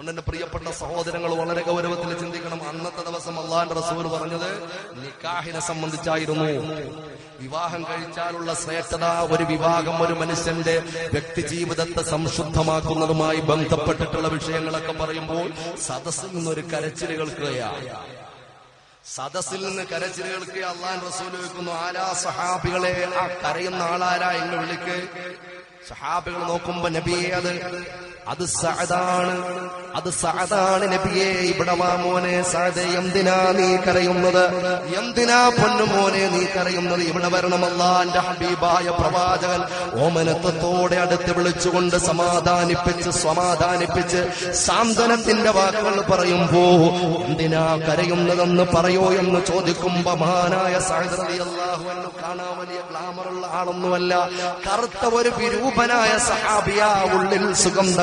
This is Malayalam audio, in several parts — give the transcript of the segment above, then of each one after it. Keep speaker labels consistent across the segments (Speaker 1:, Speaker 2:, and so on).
Speaker 1: അതുകൊണ്ട് എന്റെ പ്രിയപ്പെട്ട സഹോദരങ്ങൾ വളരെ ഗൗരവത്തിൽ ചിന്തിക്കണം. അന്നത്തെ ദിവസം അള്ളാന്റെ റസൂൽ പറഞ്ഞത് നിക്കാഹിനെ സംബന്ധിച്ചായിരുന്നു. വിവാഹം കഴിച്ചാലുള്ള ശ്രേഷ്ഠത ഒരു വിവാഹം ഒരു മനുഷ്യന്റെ വ്യക്തി ജീവിതത്തെ സംശുദ്ധമാക്കുന്നതുമായി ബന്ധപ്പെട്ടിട്ടുള്ള വിഷയങ്ങളൊക്കെ പറയുമ്പോൾ സദസ്സിൽ നിന്നൊരു കരച്ചിൽ കേൾക്കുകയാണ്. സദസ്സിൽ നിന്ന് കരച്ചിൽ കേൾക്കുക അള്ളാൻ റസൂൽ വെക്കുന്നു. ആരാ സഹാബികളെ? ആ കരയുന്ന ആളാരാ? എന്ന് വിളിക്ക്. സഹാബികൾ നോക്കുമ്പോ നബിയെ അത് അത് സഅദാണ്. അത് സഅദാണ് നബിയെ. ഇവിടെ വാ മോനെ സഅദ് എന്തിനാ നീ കരയുന്നത്? എന്തിനാ പൊന്നു മോനെ നീ കരയുന്നത്? ഇവിടെ വരണമല്ല എന്റെ ഹബീബായ പ്രവാചകൻ. ഓമനത്വത്തോടെ അടുത്ത് വിളിച്ചുകൊണ്ട് സമാധാനിപ്പിച്ച് സമാധാനിപ്പിച്ച് സാന്ത്വനത്തിന്റെ വാക്കുകൾ പറയുമ്പോ എന്തിനാ കരയുന്നതെന്ന് പറയോ എന്ന് ചോദിക്കുമ്പോ മഹാനായ ഗ്ലാമറുള്ള ആളൊന്നുമല്ല. കറുത്ത ഒരു വിരൂപനായ സഹാബിയ ഉള്ളിൽ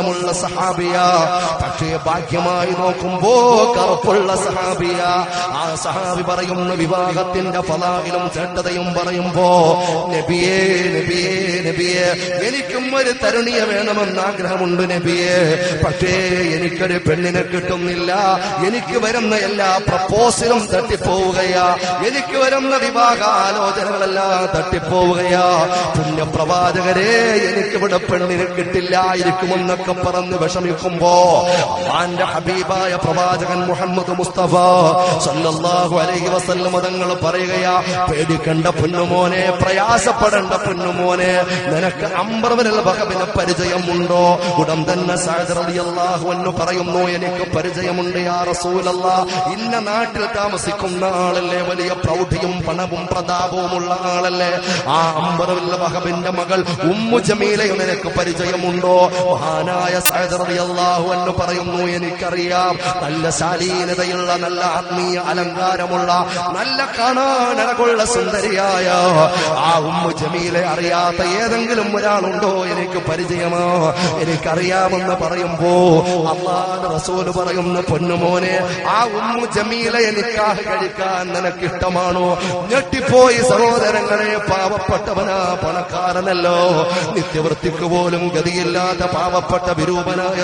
Speaker 1: സുഗന്ധമുള്ള സഹാബിയ. പക്ഷേ ഭാഗ്യമായി നോക്കുമ്പോ കറുപ്പുള്ള സഹാബിയ. ആ സഹാബി പറയുന്ന വിവാഹത്തിന്റെ ഫലാഹിലും ചേട്ടതയും പറയുമ്പോ നബിയേ നബിയേ നബിയേ എനിക്കും ഒരു തരുണിയെ വേണമെന്ന് ആഗ്രഹമുണ്ട് നബിയേ. പക്ഷേ എനിക്കൊരു പെണ്ണിനെ കിട്ടുന്നില്ല. എനിക്ക് വരുന്ന എല്ലാ പ്രപ്പോസലും തട്ടിപ്പോവുകയാ. എനിക്ക് വരുന്ന വിവാഹ ആലോചനകളെല്ലാം തട്ടിപ്പോവുകയാ. പുണ്യപ്രവാചകരെ എനിക്കിവിടെ പെണ്ണിനെ കിട്ടില്ലായിരിക്കുമെന്നൊക്കെ പറഞ്ഞ് വിഷമിക്കുമ്പോ അള്ളാന്റെ ഹബീബായ പ്രവാചകൻ മുഹമ്മദ് മുസ്തഫ സല്ലല്ലാഹു അലൈഹി വസല്ലം തങ്ങൾ പറയുകയാ പേടിക്കണ്ട പൊന്നുമോനെ പ്രയാസപ്പെടേണ്ട പൊന്നുമോനെ നിനക്ക് അമ്പർവനൽ ബഹബിന് പരിചയമുണ്ടോ? ഉടൻ തന്നെ റളിയല്ലാഹു അൻഹു പറയുന്നു എനിക്ക് പരിചയമുണ്ട് യാ റസൂലല്ല. ഇന്ന നാട്ടിൽ താമസിക്കുന്ന ആളല്ലേ വലിയ പ്രൗഢിയും പണവും പ്രതാപവും ഉള്ള ആളല്ലേ? ആ അമ്പർവൽ ബഹബിന്റെ മകൾ ഉമ്മു ജമീലയും നിനക്ക് പരിചയമുണ്ടോ? മഹാനായ സഅദ് റളിയല്ലാഹു അൻഹു പറയുന്നു എനിക്കറിയാം നല്ല ശാലീനതയുള്ള നല്ല ആത്മീയ അലങ്കാരമുള്ള നല്ല കാണാനഴകുള്ള സുന്ദരിയായ ആ ഉമ്മ ജമീലെ അറിയാത്ത ഏതെങ്കിലും ഒരാളുണ്ടോ എനിക്ക് പരിചയമോ? എനിക്കറിയാമെന്ന് പറയുമ്പോ അള്ളാഹ് റസൂൽ പറയുന്നു പൊന്നുമോനെ ആ ഉമ്മു ജമീലെ നിക്കാഹ് കഴിക്കാൻ നിനക്ക് ഇഷ്ടമാണോ ഞെട്ടിപ്പോയി സഹോദരങ്ങളെ പാവപ്പെട്ടവനാ പണക്കാരനല്ലോ. നിത്യവൃത്തിക്ക് പോലും ഗതിയില്ലാത്ത പാവപ്പെട്ട വിരൂപനായ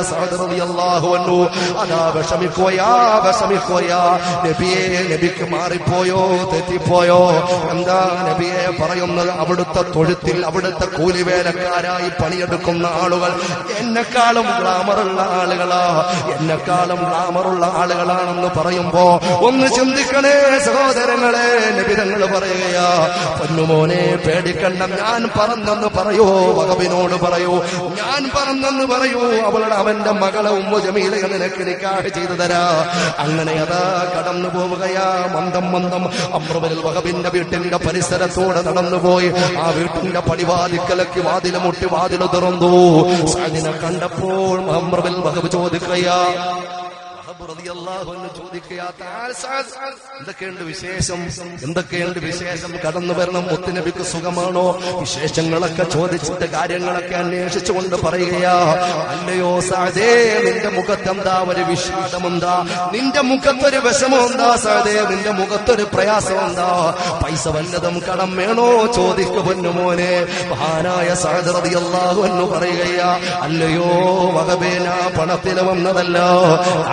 Speaker 1: മാറിപ്പോയോ തെറ്റിപ്പോയോ? എന്താ നബിയെ പറയുന്നത്? അവിടുത്തെ തൊഴുത്തിൽ അവിടുത്തെ കൂലിവേലക്കാരായി പണിയെടുക്കുന്ന ആളുകൾ എന്നെക്കാളും ഗ്ലാമറുള്ള ആളുകളാ. എന്നെക്കാളും ഗ്ലാമറുള്ള ആളുകളാണെന്ന് പറയുമ്പോ ഒന്ന് ചിന്തിക്കണേ സഹോദരങ്ങളെ നബിതങ്ങൾ പറയുകയാ പൊന്നുമോനെ പേടിക്കണ്ട. ഞാൻ പറഞ്ഞെന്ന് പറയൂ വകവിനോട് പറയൂ. ഞാൻ പറഞ്ഞെന്ന് പറയൂ അവളുടെ അവന്റെ മകളെ ഉമ്മ ജമീലയെ നിനക്ക് നിക്കാഹ് ചെയ്തു തരാ. അങ്ങനെ അതാ കടന്നു പോവുകയാ. മന്ദം മന്ദം അമ്രവൽ വകവിന്റെ വീട്ടിന്റെ പരിസരത്തോടെ നടന്നുപോയി. ആ വീട്ടിന്റെ പടിവാതിക്കലക്ക് വാതിൽ മുട്ടി വാതിൽ തുറന്നു. സാദിനെ കണ്ടപ്പോൾ അമ്രവൽ വകവ് ചോദിക്കയാ എന്തൊക്കെയുണ്ട് വിശേഷം? എന്തൊക്കെയുണ്ട് വിശേഷം? കടന്നു വരണം മുത്തുനബിക്ക് സുഖമാണോ? വിശേഷങ്ങളൊക്കെ ചോദിച്ചിട്ട് കാര്യങ്ങളൊക്കെ അന്വേഷിച്ചുകൊണ്ട് പറയുകയാ അല്ലയോ സാദേ നിന്റെ മുഖത്തെന്താ ഒരു വിഷാദമെന്താ നിന്റെ മുഖത്തൊരു വിഷമം എന്താ സാദേ? നിന്റെ മുഖത്തൊരു പ്രയാസം എന്താ പൈസ വല്ലതും കടം വേണോ? ചോദിക്കു പൊന്നുമോനെ മഹാനായ സാദ് റളിയല്ലാഹു അൻഹു പറയുകയാ അല്ലയോ വകബേന പണത്തിന് വന്നതല്ലോ.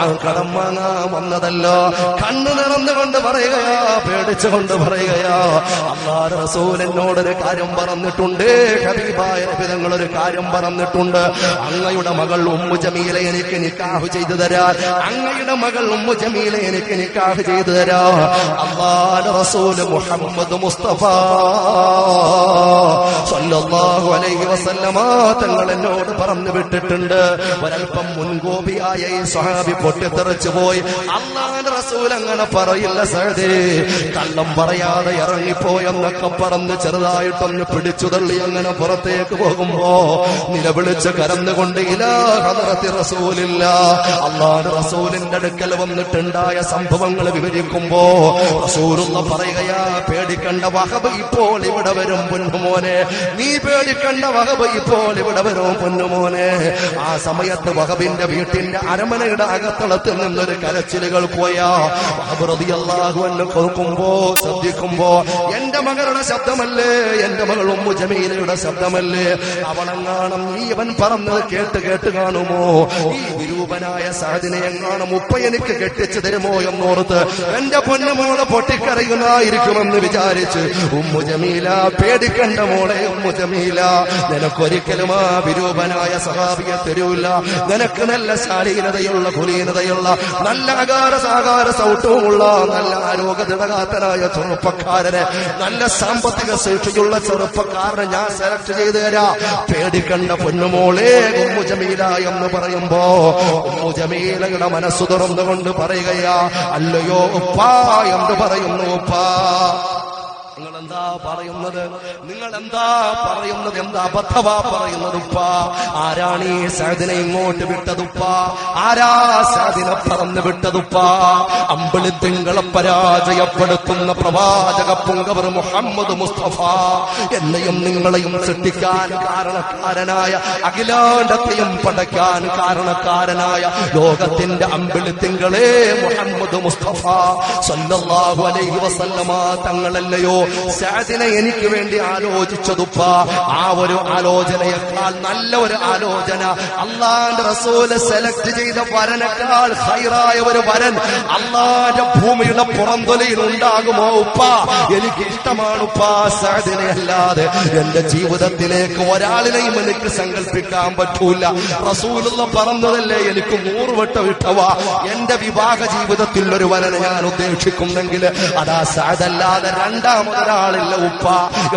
Speaker 1: ആ കടം വാങ്ങാൻ വന്നതല്ലോ. കണ്ണു നിറന്നുകൊണ്ട് പറയുകയാ പേടിച്ചുകൊണ്ട് പറയുകയാ. അള്ളാഹ് റസൂൽ എന്നോടൊരു കാര്യം പറഞ്ഞിട്ടുണ്ട്. ഹബീബായ ഒരു കാര്യം പറഞ്ഞിട്ടുണ്ട്. അങ്ങയുടെ മകൾ ഉമ്മു ജമീല എനിക്ക് നിക്കാഹ് ചെയ്തു തരാ. അങ്ങയുടെ മകൾ ഉമ്മു ജമീല എനിക്ക് നിക്കാഹ് ചെയ്തു തരാ. അള്ളാഹ് റസൂൽ മുഹമ്മദ് മുസ്തഫ സല്ലല്ലാഹു അലൈഹി വസല്ലമ തങ്ങൾ എന്നോട് പറഞ്ഞു വിട്ടിട്ടുണ്ട്. ഒരൽപ്പം മുൻകോപിയായ ഈ സ്വഹാബി പൊട്ടിത്തെറിച്ചു പോയി. അള്ളാന്റെ റസൂൽ അങ്ങനെ പറയില്ല സഹദേ. കള്ളം പറയാതെ ഇറങ്ങിപ്പോയെന്നൊക്കെ പറഞ്ഞ് ചെറുതായിട്ടൊന്ന് പിടിച്ചു തള്ളി അങ്ങനെ പുറത്തേക്ക് പോകുമ്പോ നിലവിളിച്ച് കരന്നുകൊണ്ട് ഇലാ ഹദറത്തി റസൂലില്ല. അള്ളാന്റെ റസൂലിന്റെ അടുക്കൽ വന്നിട്ടുണ്ടായ സംഭവങ്ങൾ വിവരിക്കുമ്പോ റസൂലുള്ള പറയുകയാ പേടിക്കണ്ട വഹബ് ഇപ്പോൾ ഇവിടെ വരും പൊന്നുമോനെ. നീ പേടിക്കണ്ട വഹബ് ഇപ്പോൾ ഇവിടെ വരും പൊന്നുമോനെ. ആ സമയത്ത് വഹബിന്റെ വീട്ടിന്റെ അരമനയുടെ അകത്തുള്ള മാധ്യമത്തിൽ നിന്നൊരു കരച്ചിലുകൾ പോയാ ശ്രദ്ധിക്കുമ്പോ എന്റെ മകളുടെ ശബ്ദമല്ലേ? എന്റെ മകൾ ഉമ്മു ജമീലയുടെ ശബ്ദമല്ലേ? അവളെങ്ങാണം നീ അവൻ പറഞ്ഞത് കേട്ട് കേട്ട് കാണുമോ? ഈ വിരൂപനായ സാദിനെ എങ്ങാണം ഉപ്പ എനിക്ക് കെട്ടിച്ചു തരുമോ എന്നോർത്ത് എന്റെ പൊന്നുമോളെ പൊട്ടിക്കറിയുന്നായിരിക്കുമെന്ന് വിചാരിച്ച് ഉമ്മു ജമീല പേടിക്കണ്ട മോളെ ഉമ്മു ജമീല. നിനക്കൊരിക്കലും ആ വിരൂപനായ സഹാബിയെ തരൂല. നിനക്ക് നല്ല ശാലീനതയുള്ള കുലീനതയുള്ള നല്ല അകാര സാകാര സൗട്ടവുമുള്ള നല്ല ആരോഗ്യ ദൃഢകാത്തനായ ചെറുപ്പക്കാരനെ നല്ല സാമ്പത്തിക ശേഷിയുള്ള ചെറുപ്പക്കാരനെ ഞാൻ സെലക്ട് ചെയ്ത് തരാം. പേടിക്കണ്ട പൊന്നുമോളെ ഉമ്മു ജമീല എന്ന് പറയുമ്പോ ഉമ്മു മനസ്സു തുറന്നുകൊണ്ട് പറയുകയാ അല്ലയോ ഉപ്പാ എന്ന് പറയുന്നു ഉപ്പാ. നിങ്ങൾ എന്താ പറയുന്നത്? നിങ്ങൾ എന്താ പറയുന്നത്? എന്താ അബദ്ധവാ പറയുന്നത് ഉപ്പ? ആരാണ് ഈ സഹദിനെ ഇങ്ങോട്ട് വിട്ടതുപ്പ ആരാ സഹദിനെ പറന്ന് വിട്ടതുപ്പ അമ്പിളി തിങ്കളെ പരാജയപ്പെടുത്തുന്ന പ്രവാചക പുങ്കവർ മുഹമ്മദ് മുസ്തഫ. എന്നെയും നിങ്ങളെയും സൃഷ്ടിക്കാൻ കാരണക്കാരനായ അഖിലാണ്ടത്തെയും പടയ്ക്കാൻ കാരണക്കാരനായ ലോകത്തിന്റെ അമ്പിളി തിങ്കളെ മുഹമ്മദ് മുസ്തഫ. സല്ലല്ലാഹു അലൈഹി തങ്ങളല്ലയോ സാദിനെ എനിക്ക് വേണ്ടി ആലോചിച്ചതുപ്പ. ആ ഒരു ആലോചനയേക്കാൾ നല്ല ഒരു ആലോചന. അള്ളാന്റെ റസൂൽ സെലക്ട് ചെയ്ത വരനേക്കാൾ ഹൈറായ ഒരു വരൻ അള്ളാന്റെ ഭൂമിയുടെ പുറംതൊലയിൽ ഉണ്ടാകുമോ ഉപ്പ? എനിക്ക് ഇഷ്ടമാണ് ഉപ്പ സാദിനെ അല്ലാതെ. എന്റെ ജീവിതത്തിലേക്ക് ഒരാളിനെയും എനിക്ക് സങ്കല്പിക്കാൻ പറ്റൂല. റസൂലുള്ള പറഞ്ഞതല്ലേ എനിക്ക് നൂറ് വട്ടം ഇട്ടവാ എന്റെ വിവാഹ ജീവിതത്തിൽ ഒരു വരനെ ഞാൻ ഉദ്ദേശിക്കുന്നെങ്കിൽ അതാ സാദല്ലാതെ രണ്ടാമതൊരാളില്ല ഉപ്പ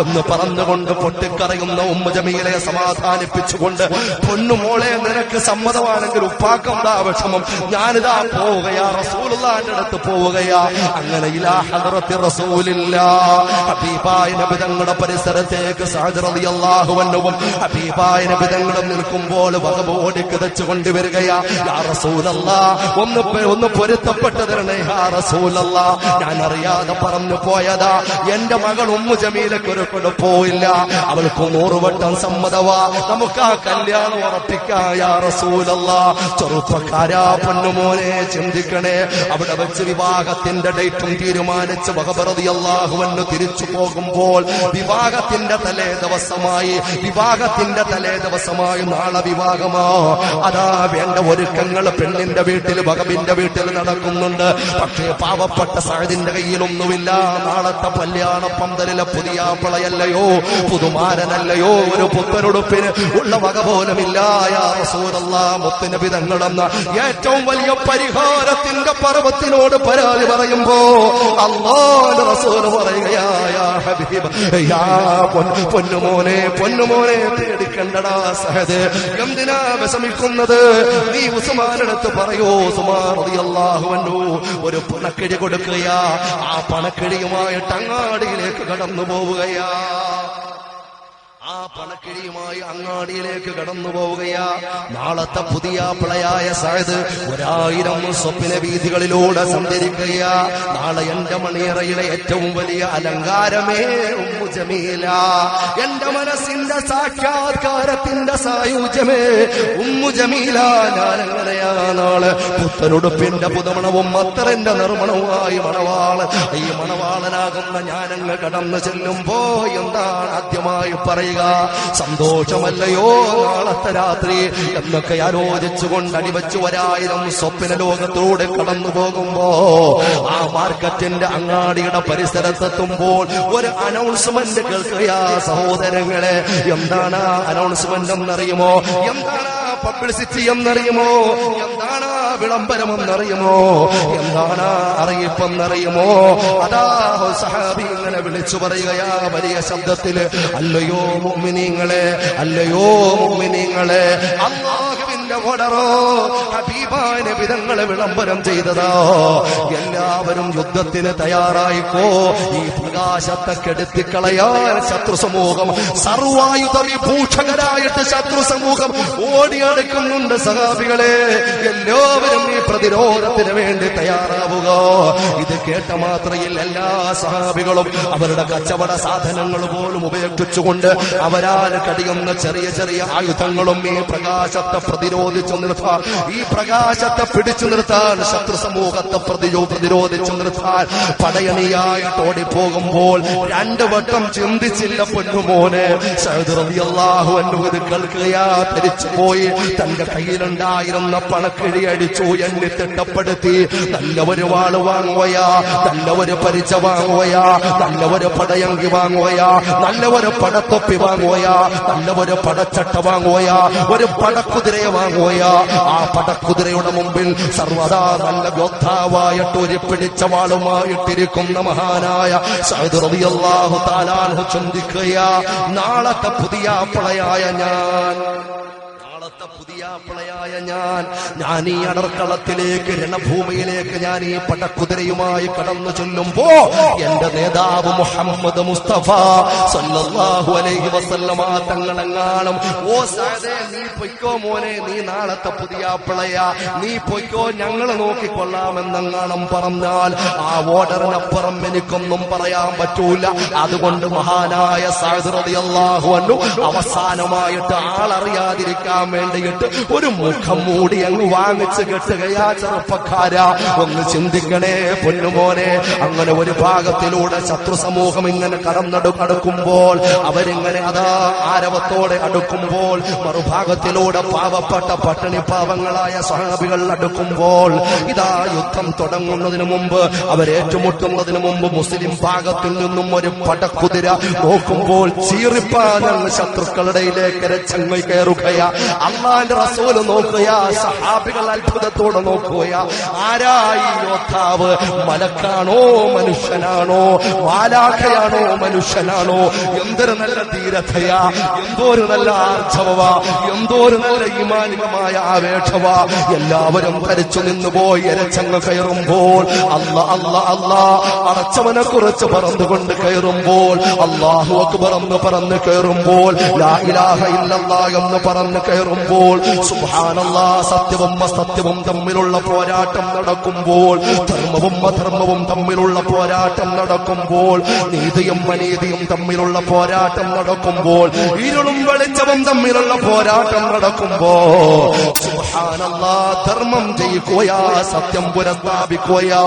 Speaker 1: എന്ന് പറഞ്ഞുകൊണ്ട് പൊട്ടിക്കറയുന്ന ഉമ്മ ജമീലെ സമാധാനിപ്പിച്ചുകൊണ്ട് പൊന്നുമോളെ നിനക്ക് സമ്മതമാണെങ്കിൽ ഉപ്പാക്കെന്താ വിഷമം? ഞാനിതാ പോവുകയാ റസൂലുള്ളാന്റെ അടുത്ത് പോവുകയാ. അങ്ങനെ ഇലാ ഹദറത്തി ഹബീബായ നബി തങ്ങളുടെ പരിസരത്തേക്ക് അൻഹുവും ഹബീബായ നബി നിൽക്കുമ്പോൾ വകബോടി കിതച്ചു കൊണ്ടുവരികയാ യാ ഒന്ന് ഒന്ന് പൊരുത്തപ്പെട്ടു തരണേ റസൂലല്ലാ. ഞാൻ അറിയാതെ പറഞ്ഞു പോയതാ എന്റെ മകൾ ഉമ്മു ജമീലക്ക് ഒരു കുഴപ്പമില്ല അവൾക്ക് നൂറുവട്ടം സമ്മതവാ. നമുക്ക് ആ കല്യാണം ഉറപ്പിക്കായൂലല്ല ചെറുപ്പക്കാരാ പൊന്നുമോനെ ചിന്തിക്കണേ. അവിടെ വെച്ച് വിവാഹത്തിന്റെ ഡേറ്റും തീരുമാനിച്ച് വകബറതി അള്ളാഹുവെന്ന് തിരിച്ചു പോകുമ്പോൾ വിവാഹത്തിന്റെ തലേ ദിവസമായി വിവാഹത്തിന്റെ തലേ ദിവസമായി നാളെ വിവാഹമോ. അതാ വേണ്ട ഒരുക്കങ്ങൾ പെണ്ണിന്റെ വീട്ടിൽ ബഹബിന്റെ വീട്ടിൽ നടക്കുന്നുണ്ട്. പക്ഷേ പാവപ്പെട്ട സഹദിന്റെ കയ്യിലൊന്നുമില്ല. നാളത്തെ കല്യാണ പന്തലിലെ പുതിയ പിളയല്ലയോ പുതുമാരനല്ലയോ ഒരു പുത്തനുടുപ്പിന് ഉള്ള വക പോലും യാ റസൂലല്ലാ മുത്തുനബി തങ്ങളെന്ന ഏറ്റവും വലിയ പരിഹാരത്തിന്റെ പർവത്തിനോട് പരാതി പറയുമ്പോ അള്ളാഹ് റസൂൽ യാ പൊന്നുമോനെ പേടിക്കണ്ടടാ സഹദ്. എന്തിനാ വിഷമിക്കുന്നത്? നീ ഉസുമാനടുത്ത് പറയൂ അൻഹു ഒരു പണക്കിഴി കൊടുക്കുകയാ. ആ പണക്കിഴിയുമായിട്ട് അങ്ങാടിയിലേക്ക് കടന്നു പോവുകയാ ആ പണക്കിഴിയുമായി അങ്ങാടിയിലേക്ക് കടന്നു പോവുകയാ. നാളത്തെ പുതിയ പിളയായ സായത് ഒരായിരം സ്വപ്ന വീതികളിലൂടെ സഞ്ചരിക്കുകയാ. നാളെ എന്റെ മണിയറയിലെ ഏറ്റവും വലിയ അലങ്കാരമേ ഉമ്മുജമീല എന്റെ മനസ്സിന്റെ സാക്ഷാത്കാരത്തിന്റെ സായുജ്യമേ ഉമ്മുജമീല ഞാൻ എങ്ങനെയാ നാളെ പുത്തനുടുപ്പിന്റെ പുതുമണവും മത്തറിന്റെ നിർമ്മണവുമായി മണവാൾ. ഈ മണവാളനാകുന്ന ഞാനങ്ങ് കടന്നു ചെല്ലുമ്പോ എന്താണ് ആദ്യമായി പറയുക? സന്തോഷമല്ലയോ നാളത്തെ രാത്രി എന്നൊക്കെ ആലോചിച്ചുകൊണ്ട് അടിവച്ച് ഒരായിരം സ്വപ്ന ലോകത്തിലൂടെ കടന്നു പോകുമ്പോ ആ മാർക്കറ്റിന്റെ അങ്ങാടിയുടെ പരിസരത്തെത്തുമ്പോൾ ഒരു അനൗൺസ്മെന്റ് കേൾക്കുകയാ സഹോദരങ്ങളെ. എന്താണ് അനൗൺസ്മെന്റ് എന്നറിയുമോ? എന്താണ് പബ്ലിസിറ്റി എന്നറിയുമോ? എന്താണ് വിളംബരം എന്നറിയുമോ എന്താണ് അറിയിപ്പെന്നറിയുമോ? അതാ സഹാബി ഇങ്ങനെ വിളിച്ചു പറയുകയാ വലിയ ശബ്ദത്തിൽ. അല്ലയോ മോമിനിങ്ങളെ അല്ലയോ മുമ്മിനീങ്ങളെ അള്ളാഹുവിന്റെ ഹബീബാന് വിധങ്ങളെ വിളംബരം ചെയ്തതാ. എല്ലാവരും യുദ്ധത്തിന് തയ്യാറായിപ്പോ ഈ പ്രകാശത്തെ കെടുത്തി കളയാൻ ശത്രു സമൂഹം സർവായുധ വിഭൂഷകരായിട്ട് ശത്രു സമൂഹം ഓടിയടക്കുന്നുണ്ട് സഹാബികളെ. എല്ലാവരും ഈ പ്രതിരോധത്തിന് വേണ്ടി തയ്യാറാവുക. ഇത് കേട്ട മാത്രയിൽ എല്ലാ സഹാബികളും അവരുടെ കച്ചവട സാധനങ്ങൾ പോലും ഉപയോഗിച്ചുകൊണ്ട് അവരാൽ കടിയുന്ന ചെറിയ ചെറിയ ആയുധങ്ങളും ഈ പ്രകാശത്തെ പ്രതിരോധിച്ചു നിർത്താൻ. ഈ പ്രകാശത്തെ പിടിച്ചു നിർത്താൻ ശത്രു സമൂഹത്തെ പ്രതിയോ പ്രതിരോധിച്ചു നിർത്താൻ പടയണിയായിട്ട് ഓടിപ്പോകുമ്പോൾ രണ്ട് വട്ടം ചിന്തിച്ചില്ല പൊന്നുമോനെ. ധരിച്ചു പോയി. തന്റെ കയ്യിലുണ്ടായിരുന്ന പണക്കിഴി അടിച്ചു എണ്ണി തിട്ടപ്പെടുത്തി. നല്ല ഒരു വാൾ വാങ്ങുകയാ നല്ല ഒരു പരിച വാങ്ങുകയാ നല്ല ഒരു പടയങ്കി വാങ്ങുകയാ നല്ല ഒരു പടത്തൊപ്പി വാങ്ങുകയാ നല്ല ഒരു പടച്ചട്ട വാങ്ങുകയാ ഒരു പടക്കുതിരയെ വാങ്ങുകയാ ആ പടക്കുതിരയുടെ മുമ്പിൽ സർവദാ നല്ല യോദ്ധാവായിട്ട് ഒരു പിടിച്ച വാളുമായിട്ടിരിക്കുന്ന മഹാനായ സഹദുറിയാഹു താലാൻഹു ചിന്തിക്കുകയാ നാളത്തെ പുതിയ പളയായ ഞാൻ. നാളത്തെ ഞാൻ. ഞാൻ ഈ അടർക്കളത്തിലേക്ക് രണഭൂമിയിലേക്ക് ഞാൻ ഈ പടക്കുതിരയുമായി കടന്നു ചെല്ലുമ്പോ എന്റെ നേതാവ് മുഹമ്മദ് മുസ്തഫ സല്ലല്ലാഹു അലൈഹി വസല്ലമ തങ്ങളെങ്ങാനും ഓ സാദേ നീ പൊയ്ക്കോ മോനെ നീ നാളത്തെ പുതിയ പിളയ നീ പൊയ്ക്കോ ഞങ്ങൾ നോക്കിക്കൊള്ളാമെന്നെങ്ങാണം പറഞ്ഞാൽ ആ ഓർഡറിനപ്പുറം എനിക്കൊന്നും പറയാൻ പറ്റൂല. അതുകൊണ്ട് മഹാനായ സാദ് റളിയല്ലാഹു അൻഹു അവസാനമായിട്ട് ആളറിയാതിരിക്കാൻ വേണ്ടിയിട്ട് ഒരു മുഖം മൂടി അങ്ങ് വാങ്ങിച്ച് കെട്ടുകയാ ചെറുപ്പക്കാരാ. ഒന്ന് ചിന്തിക്കണേ പൊന്നുമോനെ. അങ്ങനെ ഒരു ഭാഗത്തിലൂടെ ശത്രു സമൂഹം ഇങ്ങനെ കടന്നടു കടക്കുമ്പോൾ അവരിങ്ങനെ അതാ ആരവത്തോടെ അടുക്കുമ്പോൾ മറുഭാഗത്തിലൂടെ പാവപ്പെട്ട പട്ടിണി പാവങ്ങളായ സഹാബികൾ അടുക്കുമ്പോൾ ഇതാ യുദ്ധം തുടങ്ങുന്നതിന് മുമ്പ് അവരേറ്റുമുട്ടുന്നതിന് മുമ്പ് മുസ്ലിം ഭാഗത്തിൽ നിന്നും ഒരു പടക്കുതിര നോക്കുമ്പോൾ ചീറിപ്പാനാണ് ശത്രുക്കളുടെ ഇടയിലേക്ക് രച്ചങ്ങൾ കയറുകയാ. അള്ളാന്റെ റസൂൽ നോക്കുക സഹാബികൾ അത്ഭുതത്തോടെ നോക്കുക. ആരായി യോദ്ധാവ്? മലക്കാണോ മനുഷ്യനാണോ? മാലാഖയാണോ മനുഷ്യനാണോ? എന്തൊരു നല്ല ധീരതയാ എന്തോ ഒരു നല്ല ആർജവവാ എന്തോ ഒരു നല്ല ഈമാനികമായ ആവേശവാ. എല്ലാവരും ധരിച്ചു നിന്നുപോയി എരച്ചങ്ങ് കയറുമ്പോൾ അല്ല അല്ല അല്ല. അടച്ചവനെ കുറിച്ച് പറന്നുകൊണ്ട് കയറുമ്പോൾ അള്ളാഹു അക്ബർ എന്ന് പറന്ന് കയറുമ്പോൾ ലാ ഇലാഹ ഇല്ലല്ലാ എന്ന് പറന്ന് കയറുമ്പോൾ സുബ്ഹാനല്ലാ സത്യവും അസത്യവും തമ്മിലുള്ള പോരാട്ടം നടക്കുമ്പോൾ ധർമ്മവും അധർമ്മവും തമ്മിലുള്ള പോരാട്ടം നടക്കുമ്പോൾ നീതിയും അനീതിയും തമ്മിലുള്ള പോരാട്ടം നടക്കുമ്പോൾ ഇരുളും വെളിച്ചവും തമ്മിലുള്ള പോരാട്ടം നടക്കുമ്പോൾ സുബ്ഹാനല്ലാ ധർമ്മം ജയിക്കുകയാ സത്യം പുനഃസ്ഥാപിക്കുകയാ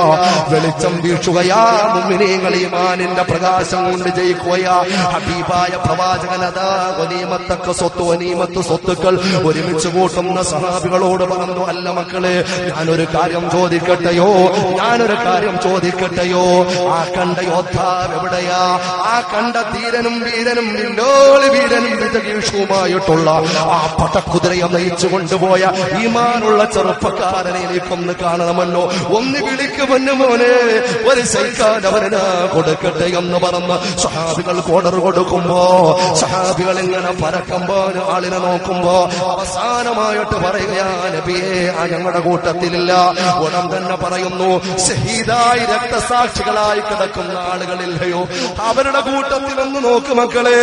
Speaker 1: വെളിച്ചം വീഴ്ചുകയാ മുമ്മിനീങ്ങൾ ഈമാനിന്റെ പ്രകാശം കൊണ്ട് ജയിക്കുകയാ ഹബീബായ പ്രവാചകനതാ ഒനീമത്തക്ക സ്വത്ത് ഒനീമത്ത് സ്വത്തുക്കൾ ഒരുമിച്ച് കൂട്ടുന്ന സഹാബികളോട് പറഞ്ഞു അല്ല മക്കളെ ഞാനൊരു കാര്യം ചോദിക്കട്ടെയോ? ഞാനൊരു കാര്യം ചോദിക്കട്ടെയോ? ആ കണ്ട യോദ്ധാവ് എവിടെയാ? ആ കണ്ട ധീരനും വീരനും വില്ലോളി വീരനും വിജകീഷുമായിട്ടുള്ള ആ പടക്കുതിരയെ നയിച്ചു കൊണ്ടുപോയ ഈമാനുള്ള ചെറുപ്പക്കാരനെ എനിക്കൊന്ന് കാണണമല്ലോ ഒന്ന് വിളിക്കുമെന്ന് മോനെ ഒരു സൈക്കാൻ അവരന കൊടുക്കട്ടെ എന്ന് പറഞ്ഞ് സഹാബികൾ കോടർ കൊടുക്കുമ്പോ സഹാബികൾ ഇങ്ങനെ പരക്കുമ്പോ ആളിനെ നോക്കുമ്പോ അവസാനമായിട്ട് പറയുകയാ നബിയെ ആ ഞങ്ങളുടെ കൂട്ടത്തിലില്ല. ഗുണം തന്നെ പറയുന്നു ഷഹീദായി രക്തസാക്ഷികളായി കിടക്കുന്ന ആളുകളില്ലയോ? അവരുടെ കൂട്ടത്തിൽ ഒന്ന് നോക്ക് മക്കളെ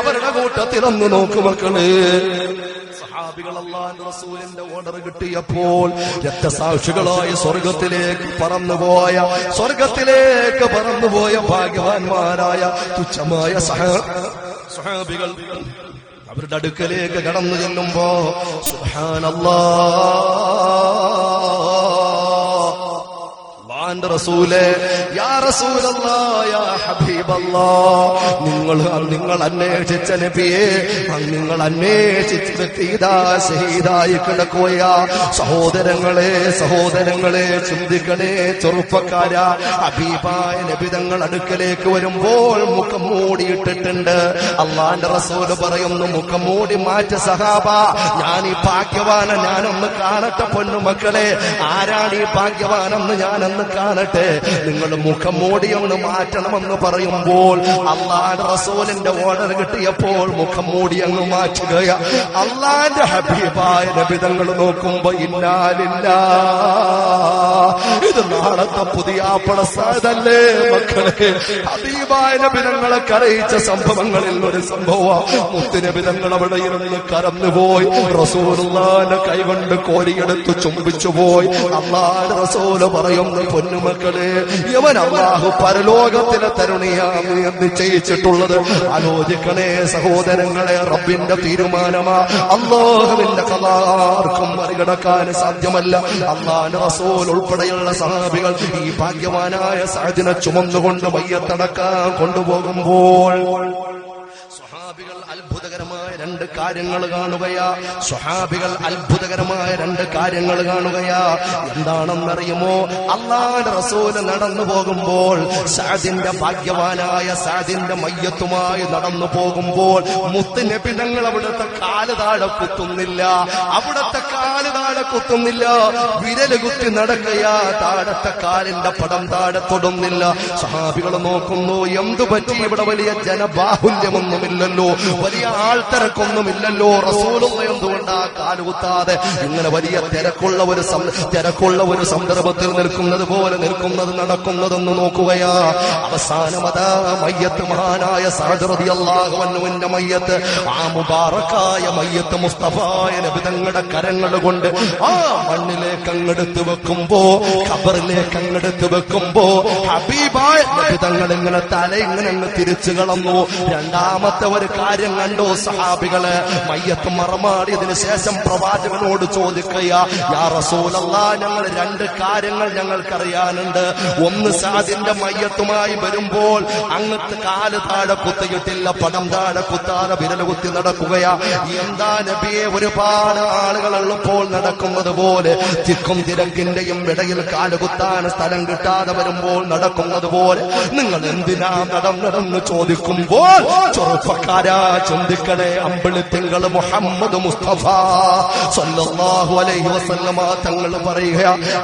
Speaker 1: അവരുടെ കൂട്ടത്തിൽ ഒന്ന് നോക്ക് മക്കളെ. സഹാബികൾ റസൂലിന്റെ കിട്ടിയപ്പോൾ രക്തസാക്ഷികളായ സ്വർഗത്തിലേക്ക് പറന്നുപോയ സ്വർഗത്തിലേക്ക് പറന്നുപോയ ഭാഗ്യവാന്മാരായ തുച്ഛമായ സഹ സഹാബികൾ അവരുടെ അടുക്കലേക്ക് കടന്നു ചെല്ലുമ്പോ സുബ്ഹാനല്ലാ. അള്ളാന്റെ റസൂലെ യാ റസൂലല്ലാ യാ ഹബീബല്ലാ നിങ്ങൾ നിങ്ങൾ അന്വേഷിച്ച നബിയെ നിങ്ങൾ അന്വേഷിച്ച തീതാ ശഹീദായി കിടക്കുകയാ. സഹോദരങ്ങളെ സഹോദരങ്ങളെ ചിന്തിക്കണേ ചെറുപ്പക്കാര. ഹബീബായ നബിതങ്ങൾ അടുക്കലേക്ക് വരുമ്പോൾ മുഖം മൂടിയിട്ടിട്ടുണ്ട്. അള്ളാന്റെ റസൂൽ പറയുന്നു മുഖം മൂടി മാറ്റ സഹാബ ഞാൻ ഈ ഭാഗ്യവാന ഞാനൊന്ന് കാണട്ടെ പൊന്നു മക്കളെ ആരാണ് ഈ ഭാഗ്യവാനെന്ന് ഞാനൊന്ന് കാണട്ടെ. നിങ്ങൾ മുഖം മൂടി ഒന്ന് മാറ്റണമെന്ന് പറയുമ്പോൾ അള്ളാന്റെ റസൂലിന്റെ ഓർഡർ കിട്ടിയപ്പോൾ മുഖം മൂടി അങ്ങ് മാറ്റുകയാ. അള്ളാന്റെ ഹബീബായ നബിതങ്ങൾ നോക്കുമ്പോ ഇന്നാലില്ല. ഇത് നാളത്തെ പുതിയ പണസാദല്ലേ മക്കളെ? ഹബീബായ നബിതങ്ങളെ കരയിച്ച സംഭവങ്ങളിൽ ഒരു സംഭവം മുത്തുനബിതങ്ങൾ അവിടെ ഇരുന്ന് കറന്നുപോയി റസൂലുള്ളാന്റെ കൈകൊണ്ട് കോരിയെടുത്ത് ചുംബിച്ചു പോയി അള്ളാന്റെ റസൂൽ പറയുന്ന പൊന്നുമക്കളെ യവൻ അള്ളാഹു പരലോകത്തിലെ തരുണിയാണ് എന്ന് ചെയ്യിച്ചിട്ടുള്ളത് ആലോചിക്കണേ സഹോദരങ്ങളെ റബ്ബിന്റെ തീരുമാനമാ. അള്ളാഹുവിന്റെ കലാർക്കും മറികടക്കാൻ സാധ്യമല്ല. അള്ളാഹ് റസൂൽ ഉൾപ്പെടെയുള്ള സഹാബികൾ ഈ ഭാഗ്യവാനായ സാഹചര്യം ചുമന്നുകൊണ്ട് മയ്യത്തടക്കാൻ കൊണ്ടുപോകുമ്പോൾ രണ്ട് കാര്യങ്ങൾ കാണുകയാ. സ്വഹാബികൾ അത്ഭുതകരമായ രണ്ട് കാര്യങ്ങൾ കാണുകയാ. എന്താണെന്നറിയുമോ? അള്ളാന്റെ റസൂൽ നടന്നു പോകുമ്പോൾ സാദിന്റെ ഭാഗ്യവാനായ സാദിന്റെ മയ്യത്തുമായി നടന്നു പോകുമ്പോൾ മുത്ത് നബിതങ്ങൾ അവിടുത്തെ കാൽ താഴെ കുത്തുന്നില്ല. അവിടുത്തെ കാൽ താഴെ കുത്തുന്നില്ല. വിരൽ കുത്തി നടക്കയാ താഴത്തെ കാലിന്റെ പടം താഴെ തൊടുന്നില്ല. സഹാബികൾ നോക്കുന്നു എന്തു പറ്റി ഇവിടെ വലിയ ജനബാഹുല്യമൊന്നുമില്ലല്ലോ. വലിയ ആൾത്തിരക്കൊന്നുമില്ലല്ലോ റസൂലുള്ള എന്തുകൊണ്ടാ കാലുകുത്താതെ? ഇങ്ങനെ വലിയ തിരക്കുള്ള ഒരു തിരക്കുള്ള ഒരു സന്ദർഭത്തിൽ നിൽക്കുന്നത് പോലെ നിൽക്കുന്നത് നടക്കുന്നതെന്ന് നോക്കുകയാ. അവസാനമതാ മയ്യത്ത് മഹാനായ സാദറതി അള്ളാഹുവന്നുവിന്റെ മയ്യത്ത് ആ മുബാറക്കായ മയ്യത്ത് മുസ്തഫായ നബിതങ്ങളുടെ കരങ്ങൾ കൊണ്ട് ആ മണ്ണിലേക്ക് അങ്ങെടുത്ത് വെക്കുമ്പോ ഖബറിലേക്ക് അങ്ങെടുത്ത് വെക്കുമ്പോ ഹബീബായ നബിതങ്ങൾ ഇങ്ങനെ തല ഇങ്ങനെ തിരിച്ചു കളന്നു. രണ്ടാമത്തെ ഒരു കാര്യം കണ്ടോ? കണ്ടു സഹാബികൾ മയ്യത്ത് മറമാടിയതിനു ശേഷം പ്രവാചകനോട് ചോദിക്കയാ യാ ഞങ്ങൾ രണ്ട് കാര്യങ്ങൾ ഞങ്ങൾക്കറിയാനുണ്ട്. ഒന്ന് സാദിന്റെ മയ്യത്തുമായി വരുമ്പോൾ അങ്ങത്ത് കാൽ താഴെ കുത്തിയിട്ടില്ല പടം താഴെ കുത്താതെ വിരൽ കുത്തി നടക്കുകയാ. എന്താ നബിയെ ഒരുപാട് ആളുകൾ ഉള്ളപ്പോൾ നടക്കുന്നത് പോലെ തിക്കും തിരക്കിന്റെയും ഇടയിൽ കാൽ കുത്താൻ സ്ഥലം കിട്ടാതെ വരുമ്പോൾ നടക്കുന്നത് പോലെ നിങ്ങൾ എന്തിനാ നടന്നെന്ന് ചോദിക്കുമ്പോൾ ചെറുപ്പക്കാരാ ചിന്തിക്കണേ അമ്പിളി മുഹമ്മദ് മുസ്തഫ സല്ലല്ലാഹു അലൈഹി വസല്ലമ തങ്ങൾ പറയുക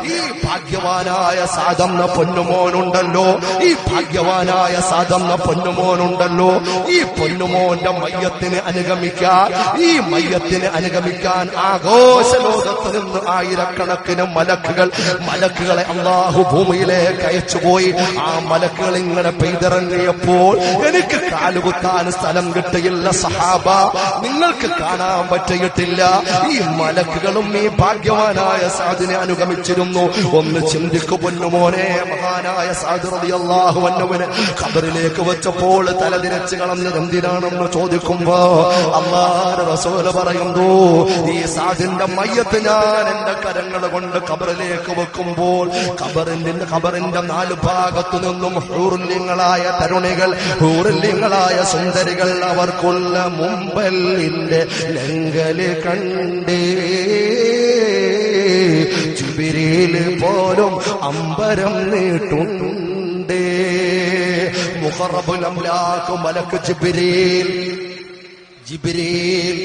Speaker 1: ഈ ഭാഗ്യവാനായ സാദന്ന പൊന്നുമോനുണ്ടല്ലോ ഈ ഭാഗ്യവാനായ സാദന്ന പൊന്നുമോനുണ്ടല്ലോ ഈ പൊന്നുമോന്റെ മയ്യത്തിന് അനുഗമിക്കാൻ ഈ മയ്യത്തിന് അനുഗമിക്കാൻ ആഘോഷ ലോകത്ത് നിന്ന് ആയിരക്കണക്കിന് മലക്കുകൾ മലക്കുകളെ അള്ളാഹു ഭൂമിയിലേക്ക് അയച്ചുപോയി ആ മലക്കുകൾ ഇങ്ങനെ പെയ്തിറങ്ങിയപ്പോൾ എനിക്ക് കാലുകുത്താൻ സ്ഥലം കിട്ടിയില്ല സഹാബ. നിങ്ങൾക്ക് കാണാൻ പറ്റിയിട്ടില്ല. ഈ മലക്കുകളും ഈ ഭാഗ്യവാനായ സാദിനെ അനുഗമിച്ചിരുന്നു. ഒന്ന് ചിന്തിക്കു പൊന്നുമോനെ മഹാനായ സാദുറതി വന്നവന് ഖബറിലേക്ക് വെച്ചപ്പോൾ തലതിരച്ച് കളഞ്ഞത് എന്തിനാണെന്ന് ചോദിക്കുമ്പോ അള്ളാഹ് പറയുന്നു ഈ സാദിന്റെ മയ്യത്ത് ഞാൻ എന്റെ കരങ്ങൾ കൊണ്ട് ഖബറിലേക്ക് വെക്കുമ്പോൾ ഖബറിന്റെ ഖബറിന്റെ നാല് ഭാഗത്തു നിന്നും ഹൂറുല്യങ്ങളായ തരുണികൾ ഹൂറുല്യങ്ങളായ സുന്ദരികൾ അവർക്കുള്ള മുമ്പല്ലിന്റെ ലങ്കൽ കണ്ടേ ചിബിരിയിൽ പോലും അമ്പരം നീട്ടുണ്ടേ മുഹറബുലം ലാക്കും മലക്ക് ജിബിരിൽ ജിബിരിൽ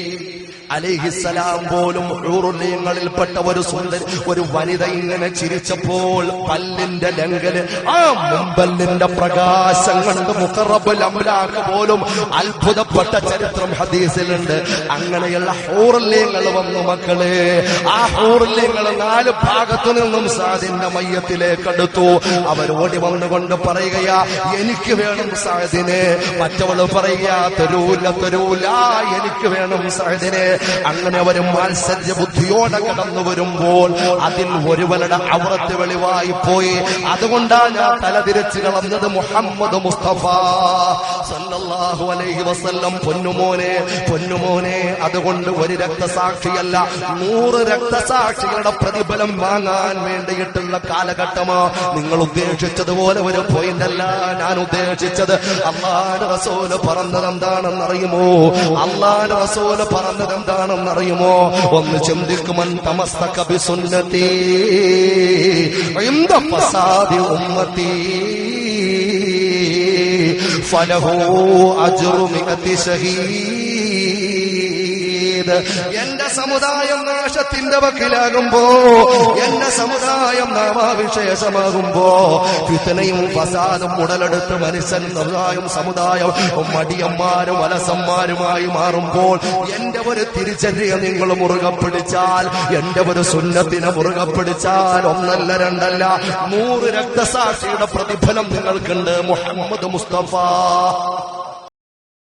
Speaker 1: അലിഹിസലാം പോലും ഹൂറുല്യങ്ങളിൽപ്പെട്ട ഒരു സുന്ദരി ഒരു വനിത ഇങ്ങനെ ചിരിച്ചപ്പോൾ പല്ലിന്റെ ലങ്കൽ ആ മുമ്പല്ലിന്റെ പ്രകാശം കണ്ട് മുഖറബുൽ ലംലാക്ക് പോലും അത്ഭുതപ്പെട്ട ചരിത്രം ഹദീസിലുണ്ട്. അങ്ങനെയുള്ള ഹൂറുല്യങ്ങൾ വന്നു മക്കളെ. ആ ഹൂറുല്യങ്ങൾ നാല് ഭാഗത്തു നിന്നും സാദിന്റെ മയ്യത്തിലേക്ക് അടുത്തു. അവർ ഓടി വന്നുകൊണ്ട് പറയുകയാ എനിക്ക് വേണം സാദിനെ. മറ്റവൾ പറയുക തരൂല തരൂല എനിക്ക് വേണം സാദിനെ. അങ്ങനെ അവർ മാത്സര്യ ബുദ്ധിയോടെ കടന്നു വരുമ്പോൾ അതിൽ ഒരുവരുടെ അവറത്ത് വെളിവായി പോയി. അതുകൊണ്ടാണ് ഞാൻ തലതിരിച്ച് കളഞ്ഞത് മുഹമ്മദ് മുസ്തഫ. സല്ലല്ലാഹു അലൈഹി വസല്ലം. പൊന്നുമോനെ പൊന്നുമോനെ അതുകൊണ്ട് ഒരു രക്തസാക്ഷിയല്ല നൂറ് രക്തസാക്ഷികളുടെ പ്രതിഫലം വാങ്ങാൻ വേണ്ടിയിട്ടുള്ള കാലഘട്ടമോ. നിങ്ങൾ ഉദ്ദേശിച്ചതുപോലെ ഒരു പോയിന്റ് അല്ല ഞാൻ ഉദ്ദേശിച്ചത്. അള്ളാന്റെ റസൂൽ പറഞ്ഞത് എന്താണെന്നറിയുമോ അള്ളാന്റെ റസൂൽ പറഞ്ഞത് എന്താണെന്നറിയുമോ? ഒന്ന് ചിന്തിക്കുമൻ ബിസുന്നതി ഇന്ദ ഫസാദി ഫലഹു അജ്റു മിഅത്തി ഷഹീദ് സമുദായം നാശത്തിന്റെ വക്കിലാകുമ്പോ എന്റെ സമുദായം നാമാവിശേഷമാകുമ്പോ ഫിത്തനയും ഫസാദും ഉടലെടുത്ത് മനുഷ്യൻ സമുദായം സമുദായം മടിയന്മാരും അലസന്മാരുമായി മാറുമ്പോൾ എന്റെ ഒരു തിരിച്ചറിയ നിങ്ങൾ മുറുകെ പിടിച്ചാൽ എന്റെ ഒരു സുന്നത്തിനെ മുറുകെ പിടിച്ചാൽ ഒന്നല്ല രണ്ടല്ല നൂറ് രക്തസാക്ഷിയുടെ പ്രതിഫലം നിങ്ങൾക്കുണ്ട് മുഹമ്മദ് മുസ്തഫ.